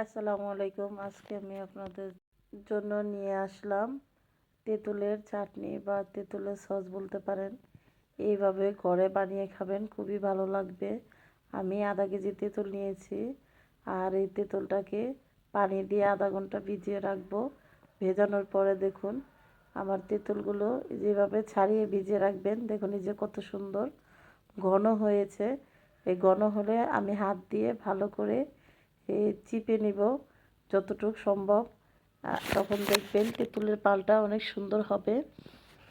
আসসালামু আলাইকুম। আজকে আমি আপনাদের জন্য নিয়ে আসলাম তেঁতুলের চাটনি বা তেঁতুলের সস বলতে পারেন। এইভাবে ঘরে বানিয়ে খাবেন, খুবই ভালো লাগবে। আমি আধা কেজি তেঁতুল নিয়েছি আর এই তেঁতুলটাকে পানি দিয়ে আধা ঘণ্টা ভিজিয়ে রাখব। ভেজানোর পরে দেখুন আমার তেঁতুলগুলো যেভাবে ছাড়িয়ে ভিজিয়ে রাখবেন, দেখুন এই যে কত সুন্দর ঘন হয়েছে। এই ঘন হলে আমি হাত দিয়ে ভালো করে চিপে নিব যতটুকু সম্ভব। তখন দেখবেন তেঁতুলের পালটা অনেক সুন্দর হবে।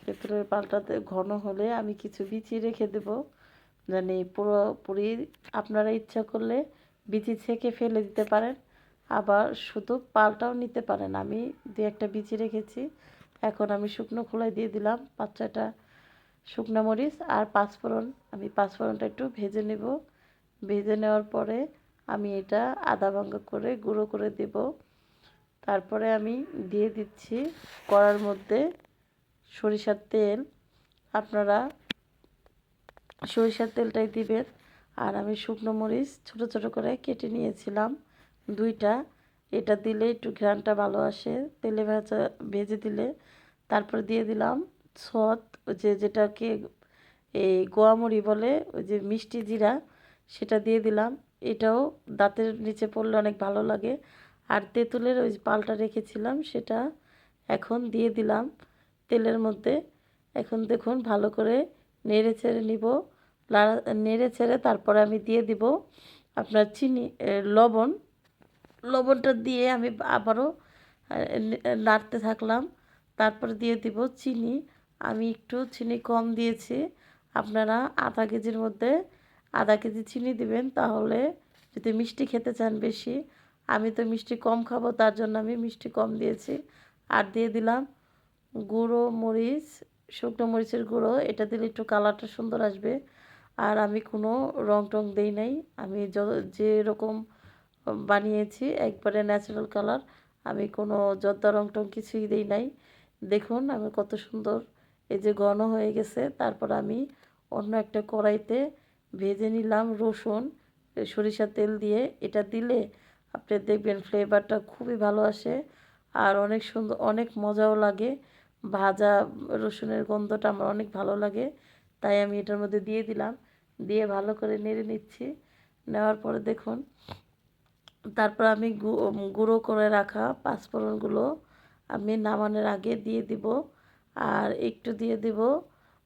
তেঁতুলের পালটাতে ঘন হলে আমি কিছু বিচি রেখে দেব। জানি পুরোপুরি আপনারা ইচ্ছা করলে বিচি ছেঁকে ফেলে দিতে পারেন। আবার শুধু পালটাও নিতে পারেন। আমি দু একটা বিচি রেখেছি। এখন আমি শুকনো খোলায় দিয়ে দিলাম ছয়টা শুকনো মরিচ আর পাঁচফোড়ন। আমি পাঁচফোড়নটা একটু ভেজে নেব। ভেজে নেওয়ার পরে আমি এটা আদা ভাঙ্গা করে গুঁড়ো করে দেব। তারপরে আমি দিয়ে দিচ্ছি কড়ার মধ্যে সরিষার তেল। আপনারা সরিষার তেলটাই দিবেন। আর আমি শুকনো মরিচ ছোট ছোট করে কেটে নিয়েছিলাম দুইটা। এটা দিলে একটু ঘ্রানটা ভালো আসে, তেলে ভেজা, ভেজে দিলে। তারপর দিয়ে দিলাম সত যে যেটাকে এই গোয়ামরি বলে, ওই যে মিষ্টি জিরা, সেটা দিয়ে দিলাম। এটাও দাঁতের নিচে পড়লে অনেক ভালো লাগে। আর তেঁতুলের ওই পালটা রেখেছিলাম, সেটা এখন দিয়ে দিলাম তেলের মধ্যে। এখন দেখুন, ভালো করে নেড়ে ছেড়ে নিব। নেড়ে ছেড়ে তারপরে আমি দিয়ে দিব আপনার চিনি লবণ। লবণটা দিয়ে আমি আবারও নাড়তে থাকলাম। তারপর দিয়ে দিব চিনি। আমি একটু চিনি কম দিয়েছি। আপনারা আধা কেজির মধ্যে আধা কেজি চিনি দিবেন, তাহলে যদি মিষ্টি খেতে চান বেশি, আমি তো মিষ্টি কম খাব, তার জন্য আমি মিষ্টি কম দিয়েছি। আর দিয়ে দিলাম গুঁড়ো মরিচ, শুকনো মরিচের গুঁড়ো, এটা দিলে একটু কালারটা সুন্দর আসবে। আর আমি কোনো রং টং দেই নাই, আমি যেরকম বানিয়েছি, একবারে ন্যাচারাল কালার আমি কোনো জর্দা রং টং কিছুই দিই নাই। দেখুন আমি কত সুন্দর, এই যে ঘন হয়ে গেছে, তারপর আমি অন্য একটা কড়াইতে ভেজে নিলাম রসুন সরিষার তেল দিয়ে। এটা দিলে আপনি দেখবেন ফ্লেভারটা খুবই ভালো আসে আর অনেক সুন্দর, অনেক মজাও লাগে। ভাজা রসুনের গন্ধটা আমার অনেক ভালো লাগে, তাই আমি এটার মধ্যে দিয়ে দিলাম। দিয়ে ভালো করে নেড়ে নিচ্ছি। নেওয়ার পরে দেখুন, তারপর আমি গুঁড়ো করে রাখা পাঁচফোড়নগুলো আমি নামানোর আগে দিয়ে দিব। আর একটু দিয়ে দিব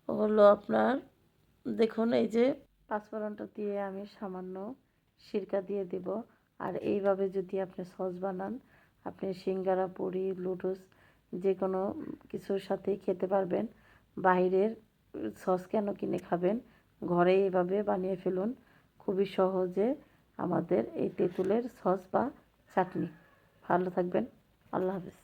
হলো আপনার, দেখুন এই যে পাঁচফোড়নটা দিয়ে আমি সামান্য সিরকা দিয়ে দিব। আর এইভাবে যদি আপনি সস বানান, আপনি সিঙ্গারা, পুরি, লুডুস যে কোনো কিছুর সাথেই খেতে পারবেন। বাইরের সস কেন কিনে খাবেন? ঘরে এইভাবে বানিয়ে ফেলুন। খুবই সহজে আমাদের এই তেঁতুলের সস বা চাটনি। ভালো থাকবেন। আল্লাহ হাফিজ।